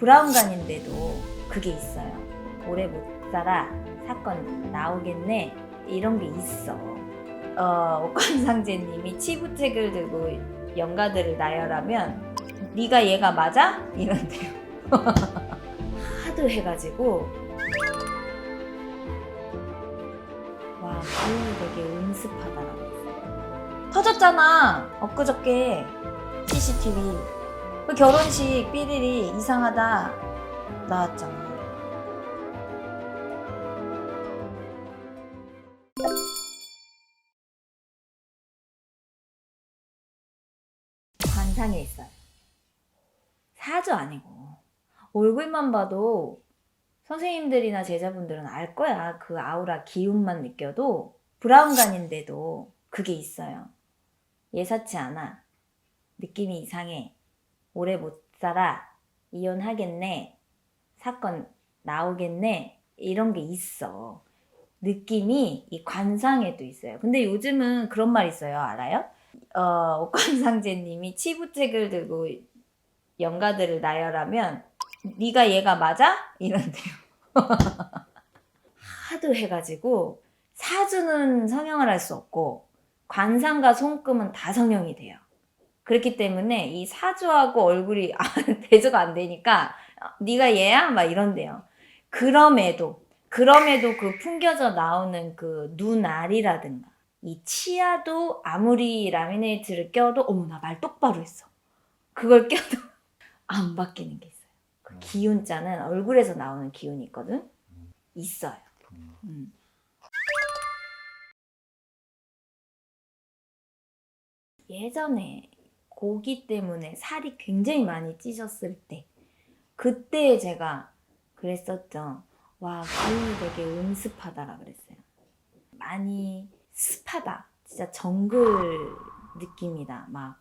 브라운관인데도 그게 있어요. 오래 못 살아 사건 나오겠네 이런 게 있어. 어, 옥관상제님이 치부책을 들고 영가들을 나열하면 네가 얘가 맞아? 이런데요. 하도 해가지고 와 기운이 되게 했어요. 터졌잖아 엊그저께 CCTV 그 결혼식 삐리리 이상하다 나왔잖아. 관상에 있어요. 사주 아니고 얼굴만 봐도 선생님들이나 제자분들은 알 거야. 그 아우라 기운만 느껴도 브라운관인데도 그게 있어요. 예사치 않아. 느낌이 이상해. 오래 못 살아. 이혼하겠네. 사건 나오겠네. 이런 게 있어. 느낌이 이 관상에도 있어요. 근데 요즘은 그런 말 있어요. 알아요? 어, 옥관상제님이 치부책을 들고 영가들을 나열하면 네가 얘가 맞아? 이런데요. 하도 해가지고 사주는 성형을 할 수 없고 관상과 손금은 다 성형이 돼요. 그렇기 때문에 이 사주하고 얼굴이 아, 대조가 안 되니까 어, 네가 얘야? 막 이런데요. 그럼에도 그럼에도 그 풍겨져 나오는 그 눈알이라든가 이 치아도 아무리 라미네이트를 껴도 어머나 말 똑바로 했어. 그걸 껴도 안 바뀌는 게 있어요. 그 기운자는 얼굴에서 나오는 기운이 있거든. 있어요. 음. 예전에 고기 때문에 살이 굉장히 많이 찌셨을 때 그때 제가 그랬었죠. 와 기운이 되게 음습하다라 그랬어요. 많이 습하다. 진짜 정글 느낌이다. 막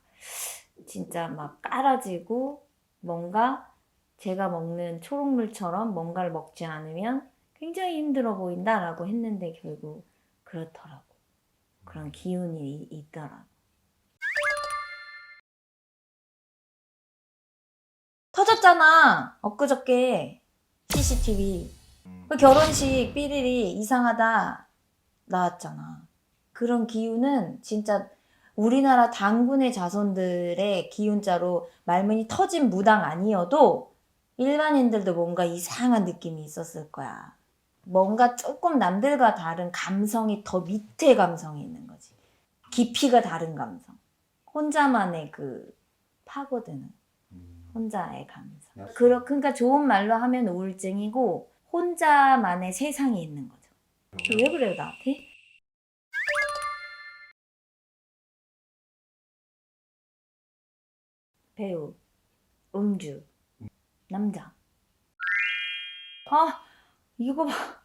진짜 막 깔아지고 뭔가 제가 먹는 초록물처럼 뭔가를 먹지 않으면 굉장히 힘들어 보인다라고 했는데 결국 그렇더라고. 그런 기운이 이- 있더라고. 터졌잖아. 엊그저께 CCTV. 그 결혼식 삐리리 이상하다 나왔잖아. 그런 기운은 진짜 우리나라 당군의 자손들의 기운자로 말문이 터진 무당 아니어도 일반인들도 뭔가 이상한 느낌이 있었을 거야. 뭔가 조금 남들과 다른 감성이 더 밑에 감성이 있는 거지. 깊이가 다른 감성. 혼자만의 그 파고드는 혼자의 감성. 그러, 그러니까 좋은 말로 하면 우울증이고 혼자만의 세상이 있는 거죠. 왜 그래요 나한테? 배우, 음주, 남자. 아 이거 봐.